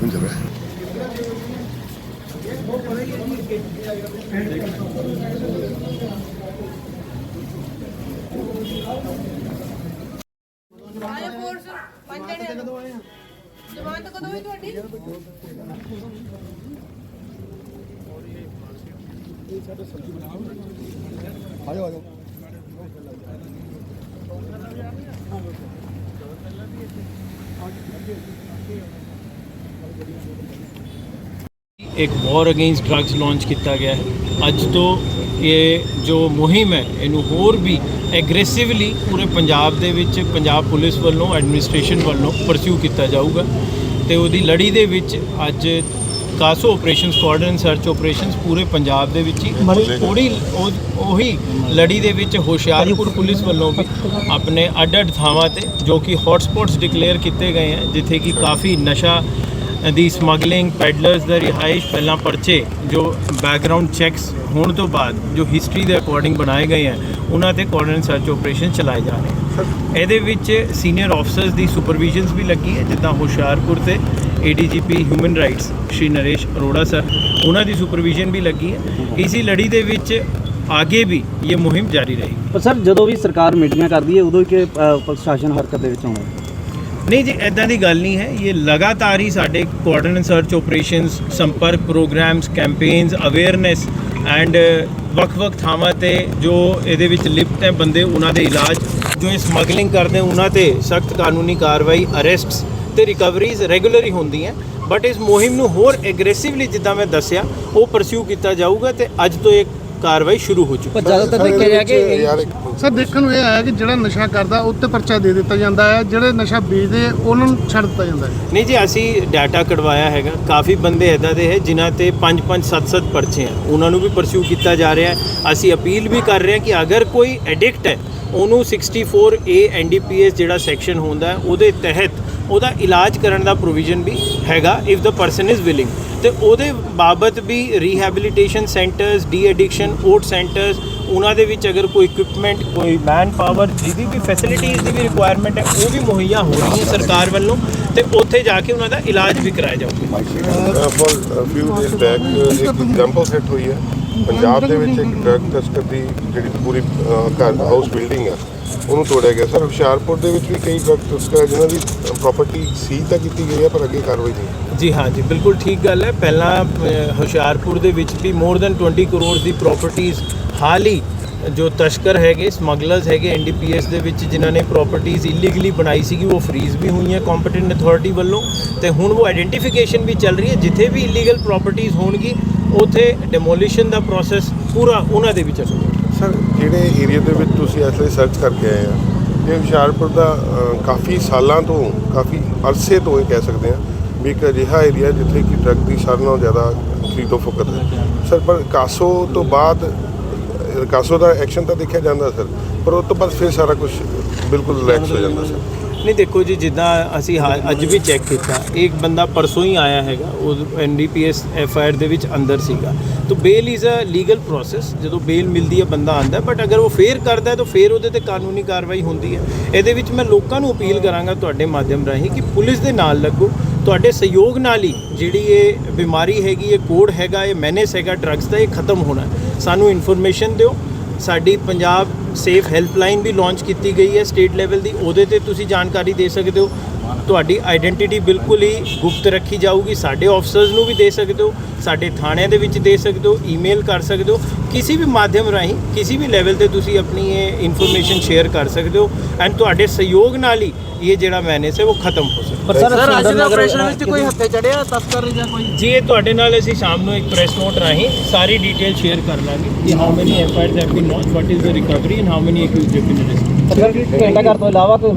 ਰਿਹਾ ਹੈ ਆਇਆ ਫੋਰਸ ਪੰਜ ਜਣੇ ਕਦੋਂ ਆਏ ਜਵਾਨ ਤਾਂ ਕਦੋਂ ਹੋਈ ਤੁਹਾਡੀ? ਆਜੋ ਆਜੋ। ਇੱਕ ਵਾਰ ਅਗੇਂਸਟ ਡਰੱਗਸ ਲਾਂਚ ਕੀਤਾ ਗਿਆ ਹੈ। ਅੱਜ ਤੋਂ ਇਹ ਜੋ ਮੁਹਿੰਮ ਹੈ ਇਹਨੂੰ ਹੋਰ ਵੀ ਐਗਰੈਸਿਵਲੀ ਪੂਰੇ ਪੰਜਾਬ ਦੇ ਵਿੱਚ ਪੰਜਾਬ ਪੁਲਿਸ ਵੱਲੋਂ ਐਡਮਿਨਿਸਟ੍ਰੇਸ਼ਨ ਵੱਲੋਂ ਪਰਸਿਊ ਕੀਤਾ ਜਾਊਗਾ। ਤੇ ਉਹਦੀ ਲੜੀ ਦੇ ਵਿੱਚ ਅੱਜ CASO operations coordination search operations ਪੂਰੇ ਪੰਜਾਬ ਦੇ ਵਿੱਚ ਹੀ ਥੋੜੀ ਉਹੀ ਲੜੀ ਦੇ ਵਿੱਚ ਹੁਸ਼ਿਆਰਪੁਰ ਪੁਲਿਸ ਵੱਲੋਂ ਵੀ ਆਪਣੇ ਅੱਡ ਅੱਡ ਥਾਵਾਂ ਤੇ ਜੋ ਕਿ ਹੌਟਸਪੌਟਸ ਡਿਕਲੇਅਰ ਕੀਤੇ ਗਏ ਹਨ ਜਿੱਥੇ ਕਿ ਕਾਫੀ ਨਸ਼ਾ ਦੀ ਸਮਗਲਿੰਗ ਪੈਡਲਰਸ ਦਾ ਰਿਹਾਇਸ਼ ਪਹਿਲਾਂ ਪਰਚੇ, ਜੋ ਬੈਕਗ੍ਰਾਉਂਡ ਚੈੱਕਸ ਹੋਣ ਤੋਂ ਬਾਅਦ, ਜੋ ਹਿਸਟਰੀ ਦੇ ਅਕੋਰਡਿੰਗ ਬਣਾਏ ਗਏ ਹੈ ਉਹਨਾਂ ਤੇ ਕੋਆਰਡੀਨੇਟ ਸਰਚ ਆਪਰੇਸ਼ਨ ਚਲਾਏ ਜਾ ਰਹੇ ਹਨ ਇਹਦੇ ਵਿੱਚ ਸੀਨੀਅਰ ਆਫਸਰਸ ਦੀ ਸੁਪਰਵਿਜ਼ਨਸ ਵੀ ਲੱਗੀ ਹੈ, ਜਿੱਦਾਂ ਹੁਸ਼ਿਆਰਪੁਰ ਤੇ ADGP human rights Shri Naresh Arora sir ਉਹਨਾਂ ਦੀ ਸੁਪਰਵਿਜ਼ਨ ਵੀ ਲੱਗੀ ਹੈ। ਇਸੀ ਲੜੀ ਦੇ ਵਿੱਚ ਆਗੇ ਵੀ ਇਹ ਮੁਹਿੰਮ ਜਾਰੀ ਰਹੇਗੀ। ਪਰ ਸਰ, ਜਦੋਂ ਵੀ ਸਰਕਾਰ ਮੀਟਿੰਗਾਂ ਕਰਦੀ ਹੈ, ਉਦੋਂ ਹੀ ਕਿ ਪ੍ਰਸ਼ਾਸਨ ਹਰਕਤ ਦੇ ਵਿੱਚ ਆਉਂਦਾ ਹੈ? ਨਹੀਂ ਜੀ ਐਦਾਂ ਦੀ ਗੱਲ ਨਹੀਂ ਹੈ। ਇਹ ਲਗਾਤਾਰ ਹੀ ਸਾਡੇ ਕੋਆਰਡੀਨੇਟ ਸਰਚ ਆਪਰੇਸ਼ਨਸ ਸੰਪਰਕ ਪ੍ਰੋਗਰਾਮਸ ਕੈਂਪੇਨਸ ਅਵੇਅਰਨੈਸ ਐਂਡ ਵੱਖ-ਵੱਖ ਥਾਵਾਂ ਤੇ ਜੋ ਇਹਦੇ ਵਿੱਚ ਲਿਪਤ ਹੈ ਬੰਦੇ, ਉਹਨਾਂ ਦੇ ਇਲਾਜ, ਜੋ ਇਹ ਸਮਗਲਿੰਗ ਕਰਦੇ, ਉਹਨਾਂ ਤੇ ਸਖਤ ਕਾਨੂੰਨੀ ਕਾਰਵਾਈ ਅਰੈਸਟਸ ਤੇ ਰਿਕਵਰੀਜ਼ ਰੈਗੂਲਰੀ ਹੁੰਦੀਆਂ ਬਟ ਇਸ ਮੁਹਿੰਮ ਨੂੰ ਹੋਰ ਐਗਰੈਸਿਵਲੀ ਜਿੱਦਾਂ ਮੈਂ ਦੱਸਿਆ, ਉਹ ਪਰਸਿਊ ਕੀਤਾ ਜਾਊਗਾ ਤੇ ਅੱਜ ਤੋਂ ਇਹ ਕਾਰਵਾਈ ਸ਼ੁਰੂ ਹੋ ਚੁੱਕੀ ਹੈ ਪਰ ਜ਼ਿਆਦਾਤਰ ਦੇਖਿਆ ਜਾ ਕਿ ਸਰ ਦੇਖਣ ਨੂੰ ਇਹ ਆਇਆ ਕਿ ਜਿਹੜਾ ਨਸ਼ਾ ਕਰਦਾ ਉਹ ਤੇ ਪਰਚਾ ਦੇ ਦਿੱਤਾ ਜਾਂਦਾ ਹੈ। ਜਿਹੜੇ ਨਸ਼ਾ ਵੇਚਦੇ ਆ, ਉਹਨਾਂ ਨੂੰ ਛੱਡ ਦਿੱਤਾ ਜਾਂਦਾ ਹੈ। ਨਹੀਂ ਜੀ ਅਸੀਂ ਡਾਟਾ ਕਢਵਾਇਆ ਹੈਗਾ। ਕਾਫੀ ਬੰਦੇ ਐਦਾਂ ਦੇ ਹੈ ਜਿਨ੍ਹਾਂ ਤੇ 5 5 7 7 ਪਰਚੇ ਆ। ਉਹਨਾਂ ਨੂੰ ਵੀ ਪਰਸਿਊ ਕੀਤਾ ਜਾ ਰਿਹਾ ਹੈ। ਅਸੀਂ ਅਪੀਲ ਵੀ ਕਰ ਰਹੇ ਹਾਂ ਕਿ ਅਗਰ ਕੋਈ ਐਡਿਕਟ ਹੈ ਉਹਨੂੰ 64A ਐਨਡੀਪੀਐਸ ਜਿਹੜਾ ਸੈਕਸ਼ਨ ਹੁੰਦਾ ਹੈ ਉਹਦੇ ਤਹਿਤ ਉਹਦਾ ਇਲਾਜ ਕਰਨ ਦਾ ਪ੍ਰੋਵੀਜ਼ਨ ਵੀ ਹੈਗਾ if the person is willing ਤੇ ਉਹਦੇ ਬਾਬਤ ਵੀ rehabilitation centres de addiction OOAT centres ਉਹਨਾਂ ਦੇ ਵਿੱਚ ਅਗਰ ਕੋਈ ਇਕਵਿਪਮੈਂਟ ਕੋਈ ਮੈਨ ਪਾਵਰ ਜਿਹਦੀ ਵੀ ਫੈਸਿਲਿਟੀਜ਼ ਦੀ ਵੀ ਰਿਕੁਆਇਰਮੈਂਟ ਹੈ, ਉਹ ਵੀ ਮੁਹੱਈਆ ਹੋ ਰਹੀ ਹੈ ਸਰਕਾਰ ਵੱਲੋਂ, ਤੇ ਉੱਥੇ ਜਾ ਕੇ ਉਹਨਾਂ ਦਾ ਇਲਾਜ ਵੀ ਕਰਾਇਆ ਜਾਊਗਾ। ਫॉर ਫਿਊ ਡੇਜ਼ ਬੈਕ ਇੱਕ ਐਗਜ਼ਾਮਪਲ ਸੈੱਟ ਹੋਈ ਹੈ। ਪੰਜਾਬ ਦੇ ਵਿੱਚ ਇੱਕ ਡਰਗ ਤਸਕਰ ਦੀ ਜਿਹੜੀ ਪੂਰੀ uh, ਘਰ ਹਾਊਸ ਬਿਲਡਿੰਗ ਹੈ ਉਹਨੂੰ ਤੋੜਿਆ ਗਿਆ। ਸਰ, ਹੁਸ਼ਿਆਰਪੁਰ ਦੇ ਵਿੱਚ ਵੀ ਕਈ ਤਸਕਰ ਹੈ ਦੀ ਪ੍ਰਾਪਰਟੀ ਸੀਲ ਤਾਂ ਕੀਤੀ ਗਈ ਹੈ, ਪਰ ਅੱਗੇ ਕਾਰਵਾਈ ਨਹੀਂ। ਜੀ ਹਾਂ ਜੀ, ਬਿਲਕੁਲ ਠੀਕ ਗੱਲ ਹੈ। ਪਹਿਲਾਂ ਹੁਸ਼ਿਆਰਪੁਰ ਦੇ ਵਿੱਚ ਵੀ ਮੋਰ ਦੈਨ 20 ਕਰੋੜ ਦੀ ਪ੍ਰਾਪਰਟੀਆਂ ਹਾਲ ਹੀ, ਜੋ ਤਸਕਰ ਹੈਗੇ ਸਮਗਲਰਸ ਹੈਗੇ ਐਨਡੀਪੀਐਸ ਦੇ ਵਿੱਚ, ਜਿਨ੍ਹਾਂ ਨੇ ਪ੍ਰਾਪਰਟੀਆਂ ਇਲੀਗਲੀ ਬਣਾਈ ਸੀਗੀ, ਉਹ ਫਰੀਜ਼ ਵੀ ਹੋਈਆਂ ਕੰਪੀਟੈਂਟ ਅਥਾਰਟੀ ਵੱਲੋਂ। ਤੇ ਹੁਣ ਉਹ ਆਇਡੈਂਟੀਫਿਕੇਸ਼ਨ ਵੀ ਚੱਲ ਰਹੀ ਹੈ, ਜਿੱਥੇ ਵੀ ਇਲੀਗਲ ਪ੍ਰਾਪਰਟੀਆਂ ਹੋਣਗੀ, ਉਥੇ ਡਿਮੋਲੀਸ਼ਨ ਦਾ ਪ੍ਰੋਸੈਸ ਪੂਰਾ ਉਹਨਾਂ ਦੇ ਵੀ ਚੱਲੂਗਾ। ਸਰ ਜਿਹੜੇ ਏਰੀਆ ਦੇ ਵਿੱਚ ਤੁਸੀਂ ਇਸ ਲਈ ਸਰਚ ਕਰਕੇ ਆਏ ਆ? ਇਹ ਹੁਸ਼ਿਆਰਪੁਰ ਦਾ ਕਾਫੀ ਸਾਲਾਂ ਤੋਂ ਕਾਫੀ ਅਰਸੇ ਤੋਂ ਇਹ ਕਹਿ ਸਕਦੇ ਆ ਵੀ ਇੱਕ ਅਜਿਹਾ ਏਰੀਆ ਜਿੱਥੇ ਕਿ ਡਰੱਗ ਦੀ ਸਾਰਿਆਂ ਨਾਲੋਂ ਜ਼ਿਆਦਾ ਖਰੀਦੋ ਫਕਤ ਹੈ। ਸਰ ਪਰ ਕਾਸੋ ਤੋਂ ਬਾਅਦ ਅਹ, ਕਾਸੋ ਦਾ ਐਕਸ਼ਨ ਤਾਂ ਦੇਖਿਆ ਜਾਂਦਾ ਸਰ ਪਰ ਉਹ ਤੋਂ ਬਾਅਦ ਫਿਰ ਸਾਰਾ ਕੁਝ ਬਿਲਕੁਲ ਰਿਲੈਕਸ ਹੋ ਜਾਂਦਾ ਸਰ। ਨਹੀਂ, ਦੇਖੋ ਜੀ, ਜਿੱਦਾਂ ਅਸੀਂ ਹਾ- ਅੱਜ ਵੀ ਚੈੱਕ ਕੀਤਾ, ਇੱਕ ਬੰਦਾ ਪਰਸੋਂ ਹੀ ਆਇਆ ਹੈਗਾ, ਉਹ ਐਨਡੀਪੀਐਸ ਐਫਆਈਆਰ ਦੇ ਵਿੱਚ ਅੰਦਰ ਸੀਗਾ ਤਾਂ bail is a legal process ਜਦੋਂ ਬੇਲ ਮਿਲਦੀ ਹੈ, ਬੰਦਾ ਆਂਦਾ ਬਟ ਅਗਰ ਉਹ ਫੇਰ ਕਰਦਾ ਹੈ, ਤਾਂ ਫੇਰ ਉਹਦੇ ਤੇ ਕਾਨੂੰਨੀ ਕਾਰਵਾਈ ਹੁੰਦੀ ਹੈ ਇਹਦੇ ਵਿੱਚ ਮੈਂ ਲੋਕਾਂ ਨੂੰ ਅਪੀਲ ਕਰਾਂਗਾ ਤੁਹਾਡੇ ਮਾਧਿਅਮ ਰਾਹੀਂ ਕਿ ਪੁਲਿਸ ਦੇ ਨਾਲ ਲੱਗੋ, ਤੁਹਾਡੇ ਸਹਿਯੋਗ ਨਾਲ ਹੀ ਜਿਹੜੀ ਇਹ ਬਿਮਾਰੀ ਹੈਗੀ, ਇਹ ਕੋਡ ਹੈਗਾ, ਇਹ ਮੈਨੇਸ ਹੈਗਾ ਡਰੱਗਸ ਦਾ, ਇਹ ਖਤਮ ਹੋਣਾ ਹੈ। ਸਾਨੂੰ ਇਨਫੋਰਮੇਸ਼ਨ ਦਿਓ ਸਾਡੀ ਪੰਜਾਬ ਸੇਫ ਹੈਲਪਲਾਈਨ ਵੀ ਲਾਂਚ ਕੀਤੀ ਗਈ ਹੈ ਸਟੇਟ ਲੈਵਲ ਦੀ। ਉਹਦੇ ਤੇ ਤੁਸੀਂ ਜਾਣਕਾਰੀ ਦੇ ਸਕਦੇ ਹੋ। ਤੁਹਾਡੀ ਆਇਡੈਂਟੀਟੀ ਬਿਲਕੁਲ ਹੀ ਗੁਪਤ ਰੱਖੀ ਜਾਊਗੀ। ਸਾਡੇ ਆਫਸਰਸ ਨੂੰ ਵੀ ਦੇ ਸਕਦੇ ਹੋ। ਸਾਡੇ ਥਾਣਿਆਂ ਦੇ ਵਿੱਚ ਦੇ ਸਕਦੇ ਹੋ। ਈਮੇਲ ਕਰ ਸਕਦੇ ਹੋ। ਕਿਸੇ ਵੀ ਮਾਧਿਅਮ ਰਾਹੀਂ ਕਿਸੇ ਵੀ ਲੈਵਲ ਤੇ ਤੁਸੀਂ ਆਪਣੀ ਇਹ ਇਨਫੋਰਮੇਸ਼ਨ ਸ਼ੇਅਰ ਕਰ ਸਕਦੇ ਹੋ ਐਂਡ ਤੁਹਾਡੇ ਸਹਿਯੋਗ ਨਾਲ ਹੀ ਇਹ ਜਿਹੜਾ ਮੈਨੇਸ ਹੈ ਉਹ ਖਤਮ ਹੋ ਸਕਦਾ ਪਰ ਸਰ ਅੱਜ ਦੇ ਆਪਰੇਸ਼ਨ ਵਿੱਚ ਕੋਈ ਹੱਥੇ ਚੜਿਆ ਤਸਕਰ ਜਾਂ ਕੋਈ? ਜੀ ਇਹ ਤੁਹਾਡੇ ਨਾਲ ਅਸੀਂ ਸ਼ਾਮ ਨੂੰ ਇੱਕ ਪ੍ਰੈਸ ਨੋਟ ਰਾਹੀਂ ਸਾਰੀ ਡਿਟੇਲ ਸ਼ੇਅਰ ਕਰ ਲਾਂਗੇ ਕਿ how many FIRs have been launch what is the recovery and how many accused have been arrested sir ਘੰਟਾ ਘਰ ਤੋਂ ਇਲਾਵਾ ਕੋਈ